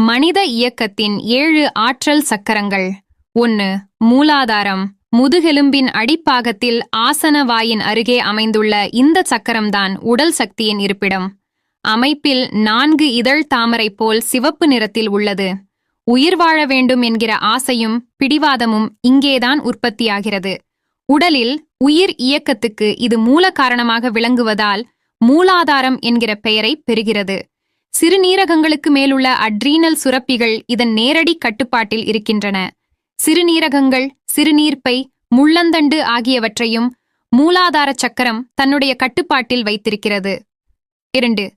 மனித இயக்கத்தின் ஏழு ஆற்றல் சக்கரங்கள். ஒன்று மூலாதாரம். முதுகெலும்பின் அடிப்பாகத்தில் ஆசன வாயின் அருகே அமைந்துள்ள இந்த சக்கரம்தான் உடல் சக்தியின் இருப்பிடம். அமைப்பில் நான்கு இதழ் தாமரை போல் சிவப்பு நிறத்தில் உள்ளது. உயிர் வாழ வேண்டும் என்கிற ஆசையும் பிடிவாதமும் இங்கேதான் உற்பத்தியாகிறது. உடலில் உயிர் இயக்கத்துக்கு இது மூல காரணமாக விளங்குவதால் மூலாதாரம் என்கிற பெயரை பெறுகிறது. சிறுநீரகங்களுக்கு மேலுள்ள அட்ரீனல் சுரப்பிகள் இதன் நேரடி கட்டுப்பாட்டில் இருக்கின்றன. சிறுநீரகங்கள் சிறுநீர்ப்பை முள்ளந்தண்டு ஆகியவற்றையும் மூலாதார சக்கரம் தன்னுடைய கட்டுப்பாட்டில் வைத்திருக்கிறது. இரண்டு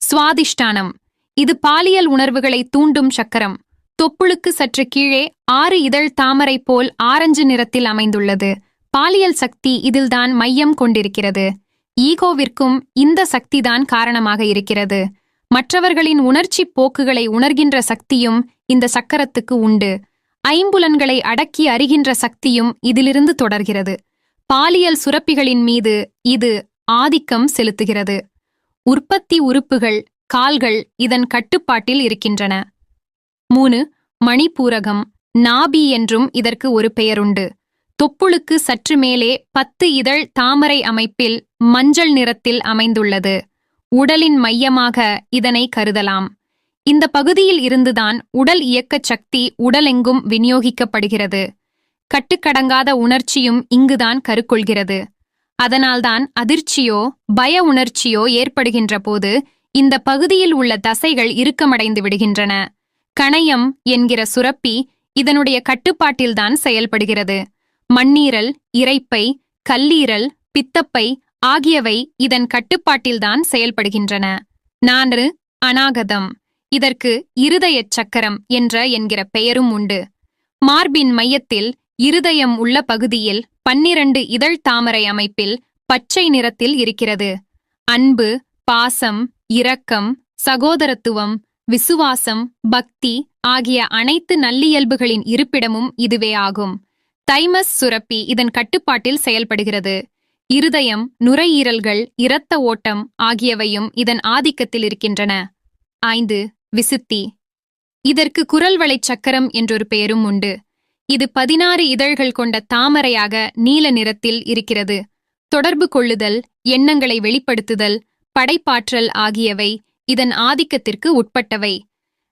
சுவாதிஷ்டானம். இது பாலியல் உணர்வுகளை தூண்டும் சக்கரம். தொப்புளுக்கு சற்று கீழே ஆறு இதழ் தாமரை போல் ஆரஞ்சு நிறத்தில் அமைந்துள்ளது. பாலியல் சக்தி இதில்தான் மையம் கொண்டிருக்கிறது. ஈகோவிற்கும் இந்த சக்திதான் காரணமாக இருக்கிறது. மற்றவர்களின் உணர்ச்சி போக்குகளை உணர்கின்ற சக்தியும் இந்த சக்கரத்துக்கு உண்டு. ஐம்புலன்களை அடக்கி அறிகின்ற சக்தியும் இதிலிருந்து தொடர்கிறது. பாலியல் சுரப்பிகளின் மீது இது ஆதிக்கம் செலுத்துகிறது. உற்பத்தி உறுப்புகள் கால்கள் இதன் கட்டுப்பாட்டில் இருக்கின்றன. மூணு மணிப்பூரகம். நாபி என்றும் இதற்கு ஒரு பெயருண்டு. தொப்புளுக்கு சற்று மேலே பத்து இதழ் தாமரை அமைப்பில் மஞ்சள் நிறத்தில் அமைந்துள்ளது. உடலின் மையமாக இதனை கருதலாம். இந்த பகுதியில் இருந்துதான் உடல் இயக்க சக்தி உடலெங்கும் விநியோகிக்கப்படுகிறது. கட்டுக்கடங்காத உணர்ச்சியும் இங்குதான் கருக்கொள்கிறது. அதனால்தான் அதிர்ச்சியோ பய உணர்ச்சியோ ஏற்படுகின்ற போது இந்த பகுதியில் உள்ள தசைகள் இறுக்கமடைந்து விடுகின்றன. கணையம் என்கிற சுரப்பி இதனுடைய கட்டுப்பாட்டில்தான் செயல்படுகிறது. மண்ணீரல் இரைப்பை கல்லீரல் பித்தப்பை ஆகியவை இதன் கட்டுப்பாட்டில்தான் செயல்படுகின்றன. நான்கு அநாகதம். இதற்கு இருதயச் சக்கரம் என்ற என்கிற பெயரும் உண்டு. மார்பின் மையத்தில் இருதயம் உள்ள பகுதியில் பன்னிரண்டு இதழ் தாமரை அமைப்பில் பச்சை நிறத்தில் இருக்கிறது. அன்பு பாசம் இரக்கம் சகோதரத்துவம் விசுவாசம் பக்தி ஆகிய அனைத்து நல்லியல்புகளின் இருப்பிடமும் இதுவே ஆகும். தைமஸ் சுரப்பி இதன் கட்டுப்பாட்டில் செயல்படுகிறது. இருதயம் நுரையீரல்கள் இரத்த ஓட்டம் ஆகியவையும் இதன் ஆதிக்கத்தில் இருக்கின்றன. ஐந்து விசுத்தி. இதற்கு குரல்வளை சக்கரம் என்றொரு பெயரும் உண்டு. இது பதினாறு இதழ்கள் கொண்ட தாமரையாக நீல நிறத்தில் இருக்கிறது. தொடர்பு கொள்ளுதல் எண்ணங்களை வெளிப்படுத்துதல் படைப்பாற்றல் ஆகியவை இதன் ஆதிக்கத்திற்கு உட்பட்டவை.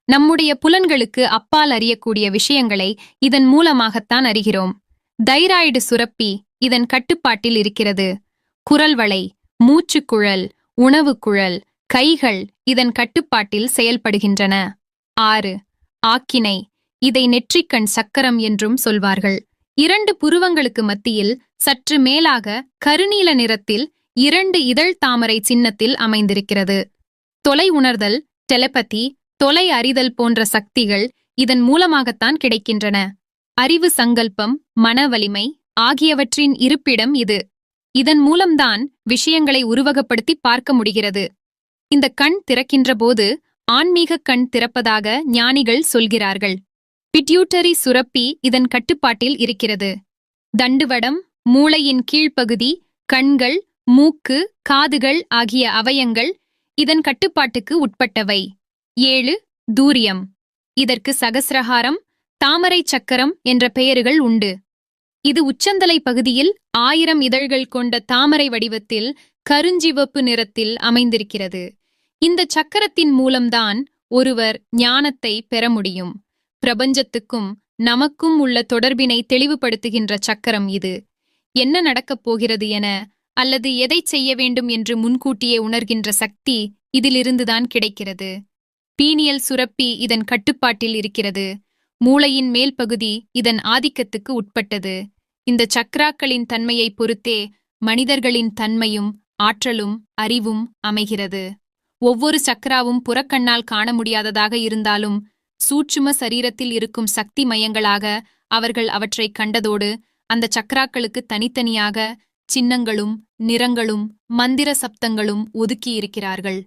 நம்முடைய புலன்களுக்கு அப்பால் அறியக்கூடிய விஷயங்களை இதன் மூலமாகத்தான் அறிகிறோம். தைராய்டு சுரப்பி இதன் கட்டுப்பாட்டில் இருக்கிறது. குரல்வளை மூச்சுக்குழல் உணவுக்குழல் கைகள் இதன் கட்டுப்பாட்டில் செயல்படுகின்றன. ஆறு ஆக்கினை இதை நெற்றிக்கண் சக்கரம் என்றும் சொல்வார்கள். இரண்டு புருவங்களுக்கு மத்தியில் சற்று மேலாக கருநீல நிறத்தில் இரண்டு இதழ் தாமரை சின்னத்தில் அமைந்திருக்கிறது. தொலை உணர்தல் டெலபதி தொலை அறிதல் போன்ற சக்திகள் இதன் மூலமாகத்தான் கிடைக்கின்றன. அறிவு சங்கல்பம் மன வலிமை ஆகியவற்றின் இருப்பிடம் இது. இதன் மூலம்தான் விஷயங்களை உருவகப்படுத்தி பார்க்க முடிகிறது. இந்த கண் திறக்கின்ற போது ஆன்மீக கண் திறப்பதாக ஞானிகள் சொல்கிறார்கள். பிட்யூட்டரி சுரப்பி இதன் கட்டுப்பாட்டில் இருக்கிறது. தண்டுவடம் மூளையின் கீழ்ப்பகுதி கண்கள் மூக்கு காதுகள் ஆகிய அவயங்கள் இதன் கட்டுப்பாட்டுக்கு உட்பட்டவை. ஏழு தூரியம். இதற்கு சகசிரஹாரம் தாமரை சக்கரம் என்ற பெயர்கள் உண்டு. இது உச்சந்தலை பகுதியில் ஆயிரம் இதழ்கள் கொண்ட தாமரை வடிவத்தில் கருஞ்சிவப்பு நிறத்தில் அமைந்திருக்கிறது. இந்த சக்கரத்தின் மூலம்தான் ஒருவர் ஞானத்தை பெற முடியும். பிரபஞ்சத்துக்கும் நமக்கும் உள்ள தொடர்பினை தெளிவுபடுத்துகின்ற சக்கரம் இது. என்ன நடக்கப் போகிறது என அல்லது எதை செய்ய வேண்டும் என்று முன்கூட்டியே உணர்கின்ற சக்தி இதிலிருந்துதான் கிடைக்கிறது. பீனியல் சுரப்பி இதன் கட்டுப்பாட்டில் இருக்கிறது. மூளையின் மேல் பகுதி இதன் ஆதிக்கத்துக்கு உட்பட்டது. இந்த சக்ராக்களின் தன்மையை பொறுத்தே மனிதர்களின் தன்மையும் ஆற்றலும் அறிவும் அமைகிறது. ஒவ்வொரு சக்ராவும் புறக்கண்ணால் காண முடியாததாக இருந்தாலும் சூட்சும சரீரத்தில் இருக்கும் சக்தி மையங்களாக அவர்கள் அவற்றை கண்டதோடு அந்த சக்ராக்களுக்கு தனித்தனியாக சின்னங்களும் நிறங்களும் மந்திர சப்தங்களும் ஒதுக்கியிருக்கிறார்கள்.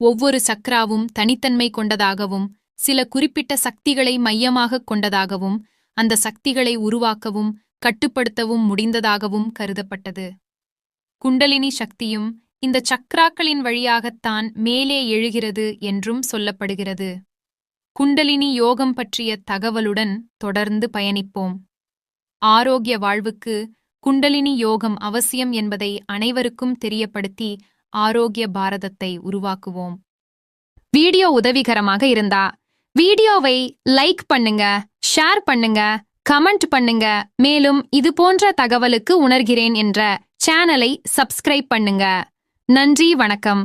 ஒவ்வொரு சக்ராவும் தனித்தன்மை கொண்டதாகவும் சில குறிப்பிட்ட சக்திகளை மையமாகக் கொண்டதாகவும் அந்த சக்திகளை உருவாக்கவும் கட்டுப்படுத்தவும் முடிந்ததாகவும் கருதப்பட்டது. குண்டலினி சக்தியும் இந்த சக்ராக்களின் வழியாகத்தான் மேலே எழுகிறது என்றும் சொல்லப்படுகிறது. குண்டலினி யோகம் பற்றிய தகவலுடன் தொடர்ந்து பயணிப்போம். ஆரோக்கிய வாழ்வுக்கு குண்டலினி யோகம் அவசியம் என்பதை அனைவருக்கும் தெரியப்படுத்தி ஆரோக்கிய பாரதத்தை உருவாக்குவோம். வீடியோ உதவிகரமாக இருந்தா வீடியோவை லைக் பண்ணுங்க ஷேர் பண்ணுங்க கமெண்ட் பண்ணுங்க. மேலும் இது போன்ற தகவலுக்கு உணர்கிறேன் என்ற சேனலை சப்ஸ்கிரைப் பண்ணுங்க. நன்றி வணக்கம்.